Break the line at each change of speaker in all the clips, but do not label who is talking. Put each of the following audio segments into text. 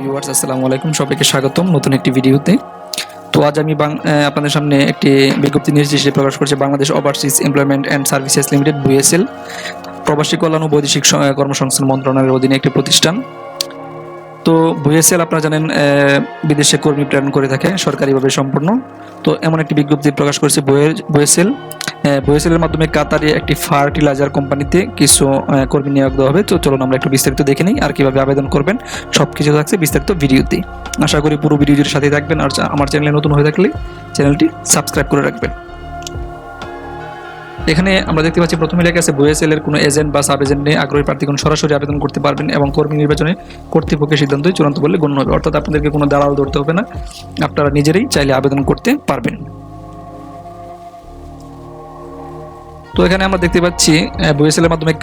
Viewers আসসালামু আলাইকুম। সবাইকে স্বাগতম নতুন একটি ভিডিওতে। তো আজ আমি আপনাদের সামনে একটি বিজ্ঞপ্তি নিউজ হিসেবে প্রকাশ করছে Bangladesh overseas employment and services limited BSL প্রবাসী কল্যাণ ও বৈদেশিক কর্মসংস্থান মন্ত্রণালয়ের অধীনে একটি প্রতিষ্ঠান। তো বিএসএল আপনারা জানেন বিদেশে কর্মী প্রেরণ করে থাকে সরকারিভাবে সম্পূর্ণ। তো এমন একটি বিজ্ঞপ্তি প্রকাশ করেছে বইএসএল বইএসএল মাধ্যমে কাতারে একটি ফার্টিলাইজার কোম্পানিতে কিছু কর্মী নিয়োগ দেওয়া হবে। তো চলুন আমরা একটু বিস্তারিত দেখে নিই আর কীভাবে আবেদন করবেন। সব কিছু থাকছে বিস্তারিত ভিডিওতে। আশা করি পুরো ভিডিওটির সাথে থাকবেন আর আমার চ্যানেলে নতুন হয়ে থাকলে চ্যানেলটি সাবস্ক্রাইব করে রাখবেন। এখানে আমরা দেখতে পাচ্ছি প্রথমে লেখা আছে বইএসএল এর কোনো এজেন্ট বা সাব এজেন্ট নিয়ে আগ্রহী প্রার্থীগণ সরাসরি আবেদন করতে পারবেন এবং কর্মী নির্বাচনে কর্তৃপক্ষের সিদ্ধান্তই চূড়ান্ত বলে গণ্য হবে। অর্থাৎ আপনাদেরকে কোনো দালাল ধরতে হবে না। আপনারা নিজেরাই চাইলে আবেদন করতে পারবেন। তো এখানে আমরা দেখতে পাচ্ছি বইএসএল এর মাধ্যমে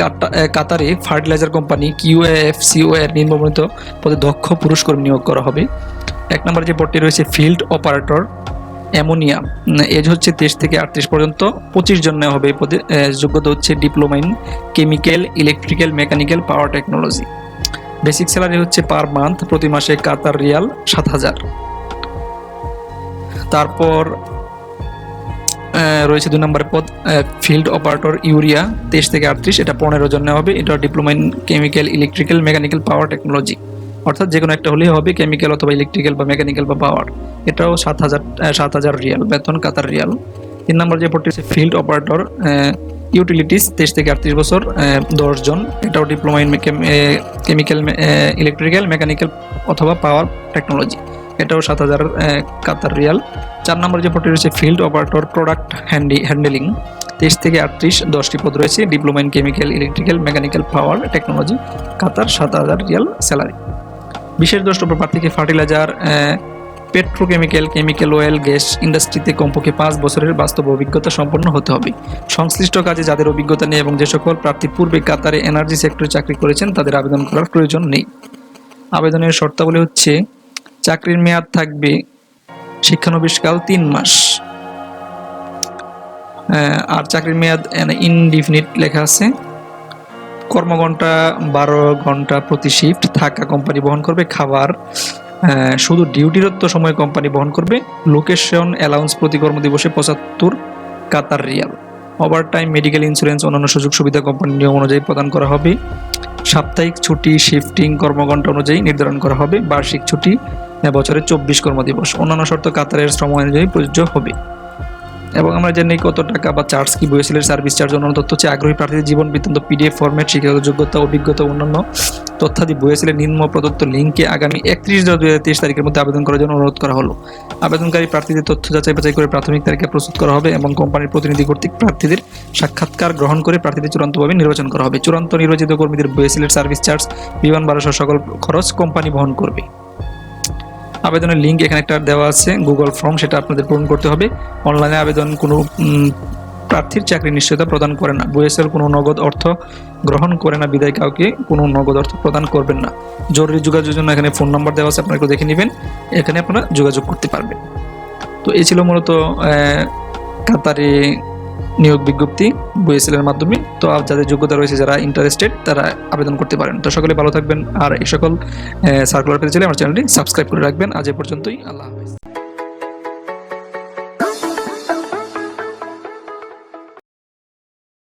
কাতারে ফার্টিলাইজার কোম্পানি কিউএফ সিও এর নিম্নবর্ণিত পদে দক্ষ পুরুষ কর্মী নিয়োগ করা হবে। এক নম্বর যে পদটি রয়েছে, ফিল্ড অপারেটর, অ্যামোনিয়া। এজ হচ্ছে তেইশ থেকে আটত্রিশ পর্যন্ত। পঁচিশ জন নেওয়া হবে এই পদে যোগ্যতা হচ্ছে diploma in chemical, electrical, mechanical, power technology. Basic salary হচ্ছে পার মান্থ, প্রতি মাসে কাতার রিয়াল সাত হাজার। তারপর রয়েছে দুই নম্বরের পদ ফিল্ড অপারেটর ইউরিয়া তেইশ থেকে আটত্রিশ, এটা পনেরো জন নেওয়া হবে। এটা diploma in chemical electrical mechanical power technology অর্থাৎ যে কোনো একটা হলেই হবে কেমিক্যাল অথবা ইলেকট্রিক্যাল বা মেকানিক্যাল বা পাওয়ার এটাও সাত হাজার সাত হাজার রিয়াল, বেতন কাতার রিয়াল। তিন নম্বর যে পদটি ফিল্ড অপারেটর ইউটিলিটিস তেইশ থেকে আটত্রিশ বছর দশজন এটাও diploma in chemical electrical mechanical অথবা পাওয়ার টেকনোলজি এটাও সাত হাজার কাতার রিয়াল। চার নম্বর যে পদটি রয়েছে field operator product handy handling তেইশ থেকে আটত্রিশ, দশটি পদ রয়েছে diploma in chemical electrical mechanical power technology Qatar, সাত হাজার রিয়াল স্যালারি বিশেষ দ্রষ্টব্য, প্রার্থীকে fertiliser petrochemical chemical oil gas ইন্ডাস্ট্রিতে কমপক্ষে পাঁচ বছরের বাস্তব অভিজ্ঞতা সম্পন্ন হতে হবে। সংশ্লিষ্ট কাজে যাদের অভিজ্ঞতা নেই এবং যে সকল প্রার্থী পূর্বে কাতারে এনার্জি সেক্টরে চাকরি করেছেন, তাদের আবেদন করার প্রয়োজন নেই। আবেদনের শর্তাবলী হচ্ছে চাকরির মেয়াদ থাকবে শিক্ষানবিশকাল তিন মাস। আর চাকরির মেয়াদ ইনডিফিনিট লেখা আছে। কর্মঘন্টা বারো ঘণ্টা প্রতি শিফট থাকা কোম্পানি বহন করবে, খাবার শুধু ডিউটিরত্ব সময় কোম্পানি বহন করবে লোকেশন অ্যালাউন্স প্রতি কর্মদিবসে পঁচাত্তর Qatar Real. Overtime medical insurance অন্যান্য সুযোগ সুবিধা কোম্পানির নিয়ম অনুযায়ী প্রদান করা হবে। সাপ্তাহিক ছুটি শিফটিং কর্মঘণ্টা অনুযায়ী নির্ধারণ করা হবে। বার্ষিক ছুটি আহ, বছরে চব্বিশ কর্মদিবস অন্যান্য শর্ত কাতারের শ্রম অনুযায়ী প্রযোজ্য হবে। এবং আমরা জানি কত টাকা বা চার্জ কি বইয়েছিলের সার্ভিস চার্জ অন্যান্য তথ্য হচ্ছে আগ্রহী প্রার্থীদের জীবন বৃত্তান্ত পিডিএফ ফরম্যাট শিক্ষাগত যোগ্যতা অভিজ্ঞতা অন্যান্য তথ্যাদি বইয়েছিলের নিম্ন প্রদত্ত লিঙ্কে আগামী একত্রিশ দশ দুই হাজার তারিখের মধ্যে আবেদন করার জন্য অনুরোধ করা হলো। আবেদনকারী প্রার্থীদের তথ্য যাচাই বাছাই করে প্রাথমিক তালিকা প্রস্তুত করা হবে এবং কোম্পানির প্রতিনিধি কর্তৃক প্রার্থীদের সাক্ষাৎকার গ্রহণ করে প্রার্থীদের চূড়ান্তভাবে নির্বাচন করা হবে। চূড়ান্ত নির্বাচিত কর্মীদের বইয়েছিলের সার্ভিস চার্জ বিমান ভাড়া সকল খরচ কোম্পানি বহন করবে। আবেদনের লিঙ্ক এখানে একটা দেওয়া আছে গুগল ফর্ম সেটা আপনাদের পূরণ করতে হবে। অনলাইনে আবেদন কোনো প্রার্থীর চাকরি নিশ্চয়তা প্রদান করে না। বইএসএল কোনো নগদ অর্থ গ্রহণ করে না, বিদায় কাউকে কোনো নগদ অর্থ প্রদান করবেন না। জরুরি যোগাযোগের জন্য এখানে ফোন নাম্বার দেওয়া আছে, আপনারা একটু দেখে নেবেন। এখানে আপনারা যোগাযোগ করতে পারবেন। তো এই ছিল মূলত কাতারে নিয়োগ বিজ্ঞপ্তি বইএসএল এর মাধ্যমে। তো যাদের যোগ্যতা রয়েছে যারা ইন্টারেস্টেড তারা আবেদন করতে পারেন। তো সকলে ভালো থাকবেন। আর এই সকল সার্কুলার পেতে চাইলে আমার চ্যানেলটি সাবস্ক্রাইব করে রাখবেন। আজ এ পর্যন্তই। আল্লাহ হাফেজ।